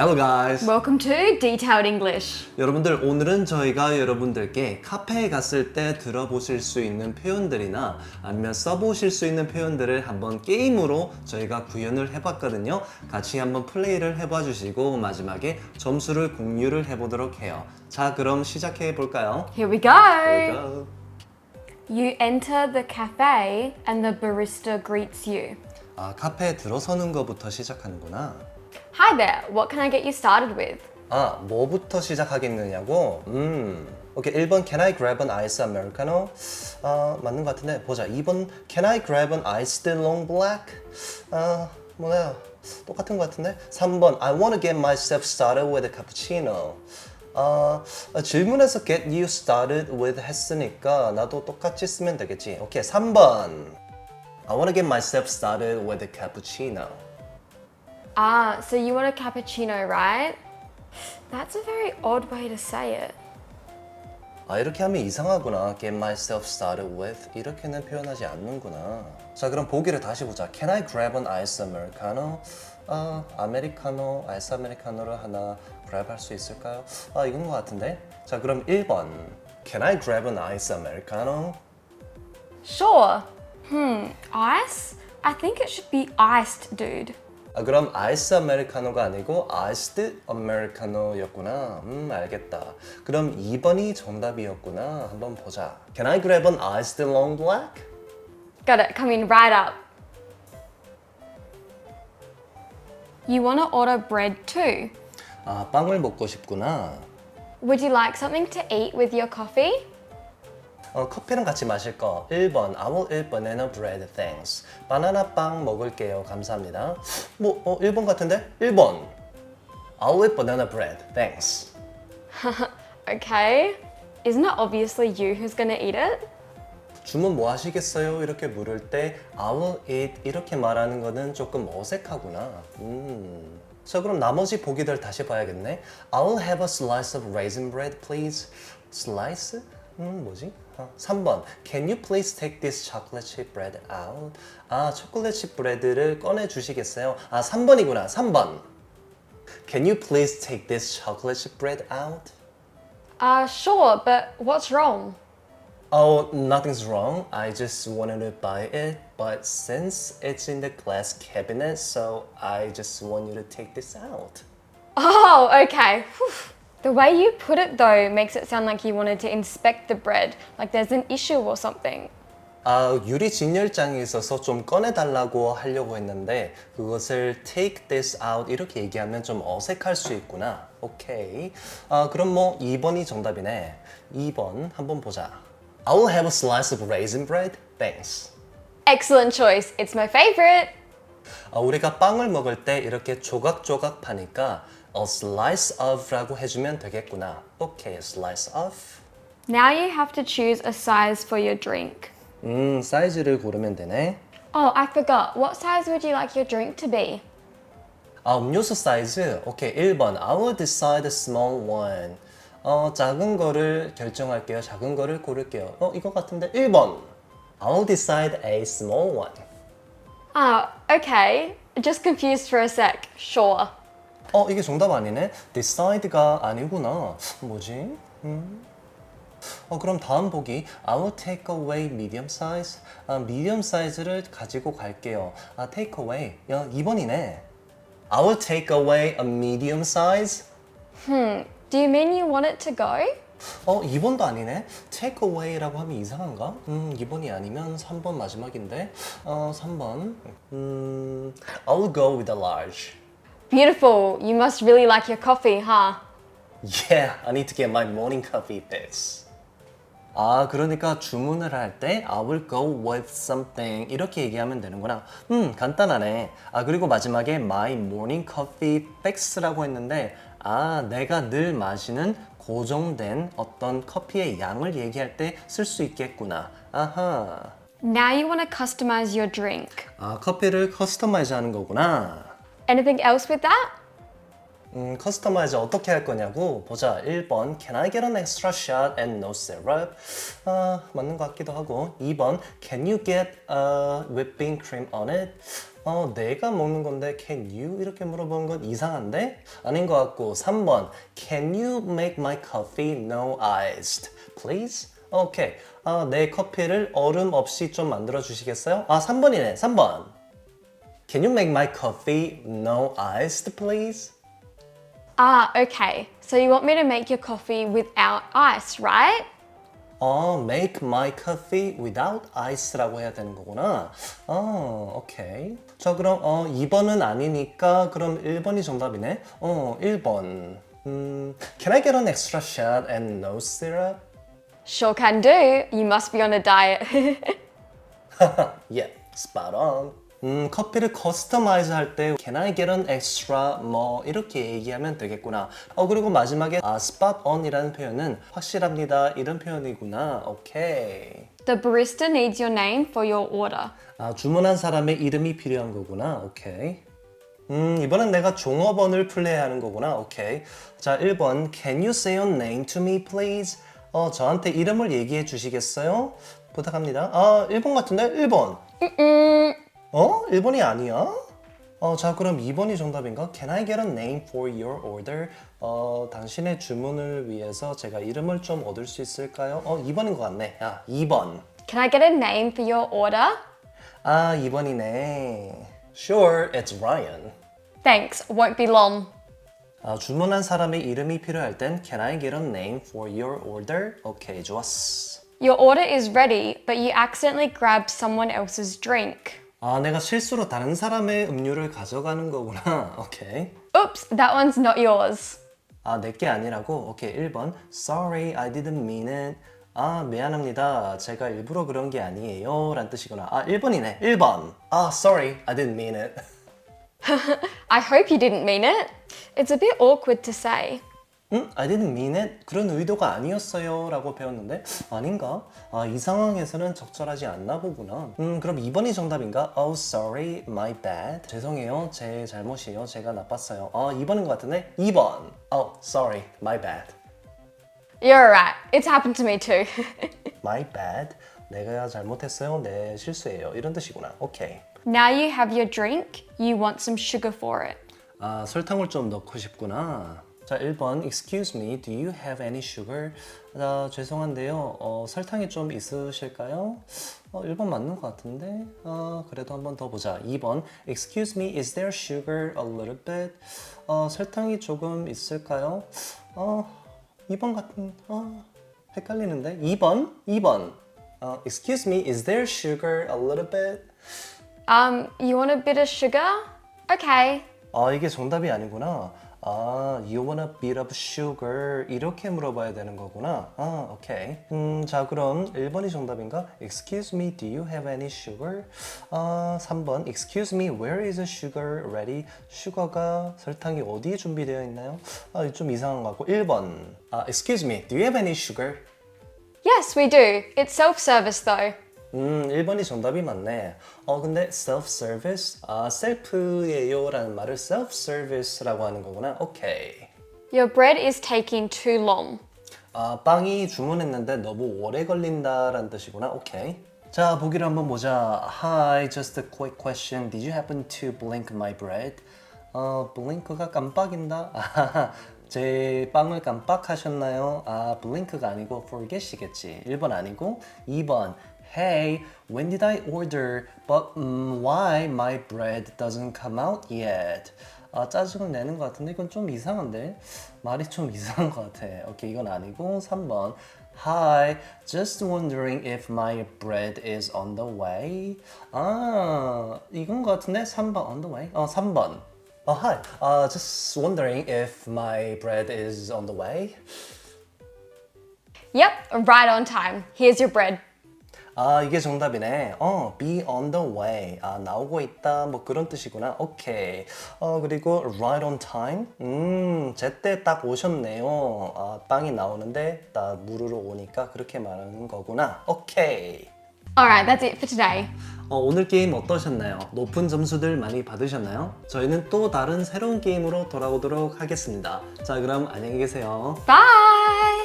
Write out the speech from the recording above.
Hello guys. Welcome to Detailed English. 여러분들 오늘은 저희가 여러분들께 카페에 갔을 때 들어보실 수 있는 표현들이나 아니면 써보실 수 있는 표현들을 한번 게임으로 저희가 구현을 해봤거든요. 같이 한번 플레이를 해봐 주시고 마지막에 점수를 공유를 해보도록 해요. 자 그럼 시작해 볼까요? Here we go. Here we go. You enter the cafe and the barista greets you. 아 카페에 들어서는 것부터 시작하는구나. Hi there, what can I get you started with? 아, 뭐부터 시작하겠느냐고? 음. 오케이, 1번 Can I grab an ice americano? 아, 맞는 것 같은데 보자. 2번 Can I grab an iced long black? 아, 뭐야? 똑같은 것 같은데? 3번 I want to get myself started with a cappuccino. 아, 질문에서 get you started with 했으니까 나도 똑같이 쓰면 되겠지. 오케이, 3번 I want to get myself started with a cappuccino. Ah, so you want a cappuccino, right? That's a very odd way to say it. 아 이렇게 하면 이상하구나. Get myself started with 이렇게는 표현하지 않는구나. 자 그럼 보기를 다시 보자. Can I grab an ice americano? 아 아메리카노, 아이스 아메리카노를 하나 grab 할 수 있을까요? 아 이건 것 같은데. 자 그럼 1번. Can I grab an ice americano? Sure. Hmm, ice? I think it should be iced, dude. 아 그럼 아이스 아메리카노가 아니고 아이스드 아메리카노였구나. 음 알겠다. 그럼 2번이 정답이었구나. 한번 보자. Can I grab an iced long black? Got it, coming right up. You want to order bread too. 아 빵을 먹고 싶구나. Would you like something to eat with your coffee? 어, 커피랑 같이 마실 거 1번 I will eat banana bread thanks 바나나 빵 먹을게요 감사합니다 뭐 어, 1번 같은데? 1번 I will eat banana bread thanks Okay. Isn't it obviously you who's gonna eat it? 주문 뭐 하시겠어요? 이렇게 물을 때 I will eat 이렇게 말하는 거는 조금 어색하구나 음. 자 그럼 나머지 보기들 다시 봐야겠네 I will have a slice of raisin bread please slice? 음 뭐지? 아, 3번 Can you please take this chocolate chip bread out? 아 초콜릿 칩 브레드를 꺼내 주시겠어요? 아 3번이구나 3번 Can you please take this chocolate chip bread out? Uh, sure, but what's wrong? Oh, nothing's wrong. I just wanted to buy it, but since it's in the glass cabinet, so I just want you to take this out. Oh, okay. Whew. The way you put it though makes it sound like you wanted to inspect the bread, like there's an issue or something. 아, 유리 진열장에 있어서 좀 꺼내달라고 하려고 했는데 그것을 take this out 이렇게 얘기하면 좀 어색할 수 있구나. 오케이. 아, 그럼 뭐 2번이 정답이네. 2번 한번 보자. I will have a slice of raisin bread. Thanks. Excellent choice. It's my favorite. 아, 우리가 빵을 먹을 때 이렇게 조각조각 파니까 a slice of라고 해주면 되겠구나. 오케이, slice of. Now you have to choose a size for your drink. 음, 사이즈를 고르면 되네. Oh, I forgot. What size would you like your drink to be? 아, 음료수 사이즈. 오케이, 1번. I will decide a small one. 어, 작은 거를 결정할게요. 작은 거를 고를게요. 어, 이거 같은데 1번. I will decide a small one. Ah, okay. Just confused for a sec. Sure. 어, 이게 정답 아니네? decide가 아니구나. 뭐지? 음. 어, 그럼 다음 보기. I will take away medium size. 아, medium 사이즈를 가지고 갈게요. 아, take away. 야, 2번이네. I will take away a medium size. Do you mean you want it to go? 어, 2번도 아니네. take away라고 하면 이상한가? 음, 2번이 아니면 3번 마지막인데. 어, 3번. 음, I will go with a large. Beautiful. You must really like your coffee, huh? Yeah, I need to get my morning coffee fix. 아, 그러니까 주문을 할 때 I will go with something 이렇게 얘기하면 되는구나. 음, 간단하네. 아, 그리고 마지막에 my morning coffee fix라고 했는데 아, 내가 늘 마시는 고정된 어떤 커피의 양을 얘기할 때 쓸 수 있겠구나. 아하. Now you want to customize your drink. 아, 커피를 커스터마이즈 하는 거구나. Anything else with that? 음, 커스터마이즈 어떻게 할 거냐고 보자. 1번 Can I get an extra shot and no syrup? 아, 맞는 것 같기도 하고 2번 Can you get a whipping cream on it? 어, 내가 먹는 건데 can you 이렇게 물어보는 건 이상한데? 아닌 것 같고 3번 Can you make my coffee no iced? Please? 오케이. 아, 내 커피를 얼음 없이 좀 만들어 주시겠어요? 아, 3번이네. 3번. Can you make my coffee no iced, please? Ah, okay. So you want me to make your coffee without ice, right? 어, make my coffee without ice라고 해야 되는 거구나. 어, 오케이. 자, 그럼 어, 2번은 아니니까 그럼 1번이 정답이네. 어, 1번. 음, can I get an extra shot and no syrup? Sure can do. You must be on a diet. Yeah, spot on. 음, 커피를 커스터마이즈 할 때 Can I get an extra 뭐 이렇게 얘기하면 되겠구나. 어 그리고 마지막에 아, spot on이라는 표현은 확실합니다 이런 표현이구나. 오케이. the barista needs your name for your order. 아 주문한 사람의 이름이 필요한 거구나. 오케이. 음 이번엔 내가 종업원을 플레이하는 거구나. 오케이. 자 1번 Can you say your name to me please? 어 저한테 이름을 얘기해 주시겠어요? 부탁합니다. 아 1번 같은데 1번. 어? 1번이 아니야? 어, 자, 그럼 2번이 정답인가? Can I get a name for your order? 어, 당신의 주문을 위해서 제가 이름을 좀 얻을 수 있을까요? 어, 2번인 것 같네. 야, 2번. Can I get a name for your order? 아, 2번이네. Sure, it's Ryan. Thanks, won't be long. 아, 주문한 사람의 이름이 필요할 땐 Can I get a name for your order? 오케이, 좋았어. Your order is ready, but you accidentally grabbed someone else's drink. 아, 내가 실수로 다른 사람의 음료를 가져가는 거구나. 오케이. Oops, that one's not yours. 아, 내게 아니라고? 오케이, 1번. Sorry, I didn't mean it. 아, 미안합니다. 제가 일부러 그런 게 아니에요. 란 뜻이구나. 아, 1번이네. 1번. 아, sorry, I didn't mean it. I hope you didn't mean it. It's a bit awkward to say. 응? I didn't mean it. 그런 의도가 아니었어요. 라고 배웠는데, 아닌가? 아, 이 상황에서는 적절하지 않나 보구나. 음, 그럼 2번이 정답인가? Oh, sorry, my bad. 죄송해요. 제 잘못이에요. 제가 나빴어요. 아, 2번인 것 같은데? 2번. Oh, sorry, my bad. You're right, it's happened to me too. My bad. 내가 잘못했어요. 내 실수예요. 이런 뜻이구나. 오케이. now you have your drink, you want some sugar for it. 아, 설탕을 좀 넣고 싶구나. 자, 1번. Excuse me, do you have any sugar? 아, 죄송한데요. 어, 설탕이 좀 있으실까요? 어, 1번 맞는 것 같은데. 어, 그래도 한번 더 보자. 2번. Excuse me, is there sugar a little bit? 어, 설탕이 조금 있을까요? 어, 2번 같은. 어, 헷갈리는데. 2번. 2번. 어, excuse me, is there sugar a little bit? Um, you want a bit of sugar? Okay. 아 이게 정답이 아니구나. 아, you want a bit of sugar 이렇게 물어봐야 되는 거구나. 아, 오케이. 음, 자 그럼 1번이 정답인가? Excuse me, do you have any sugar? 아, 3번. Excuse me, where is sugar ready? 슈거가 설탕이 어디에 준비되어 있나요? 아, 좀 이상한 것 같고. 1번. 아, excuse me, do you have any sugar? Yes, we do. It's self service though. 음, 1번이 정답이 맞네. 어, 근데 self-service? 아, 셀프예요 라는 말을 self-service라고 하는 거구나. 오케이. Your bread is taking too long. 아, 빵이 주문했는데 너무 오래 걸린다 라는 뜻이구나. 오케이. 자, 보기를 한번 보자. Hi, just a quick question. Did you happen to blink my bread? 어, 블링크가 깜빡인다. 아하하, 제 빵을 깜빡하셨나요? 아, 블링크가 아니고 forget이겠지. 1번 아니고 2번. Hey, when did I order? But um, why my bread doesn't come out yet? 아, 짜증을 내는 것 같은데 이건 좀 이상한데? 말이 좀 이상한 것 같아. 오케이, 이건 아니고 3번. Hi, just wondering if my bread is on the way. 아, 이건 것 같은데 3번 on the way. 어, 3번. 어, hi. Uh, just wondering if my bread is on the way. Yep, right on time. Here's your bread. 아, 이게 정답이네. 어, be on the way. 아, 나오고 있다. 뭐 그런 뜻이구나. 오케이. 어, 그리고 right on time. 음, 제때 딱 오셨네요. 아, 빵이 나오는데 딱 물으러 오니까 그렇게 말하는 거구나. 오케이. Alright, that's it for today. 어, 오늘 게임 어떠셨나요? 높은 점수들 많이 받으셨나요? 저희는 또 다른 새로운 게임으로 돌아오도록 하겠습니다. 자, 그럼 안녕히 계세요. Bye!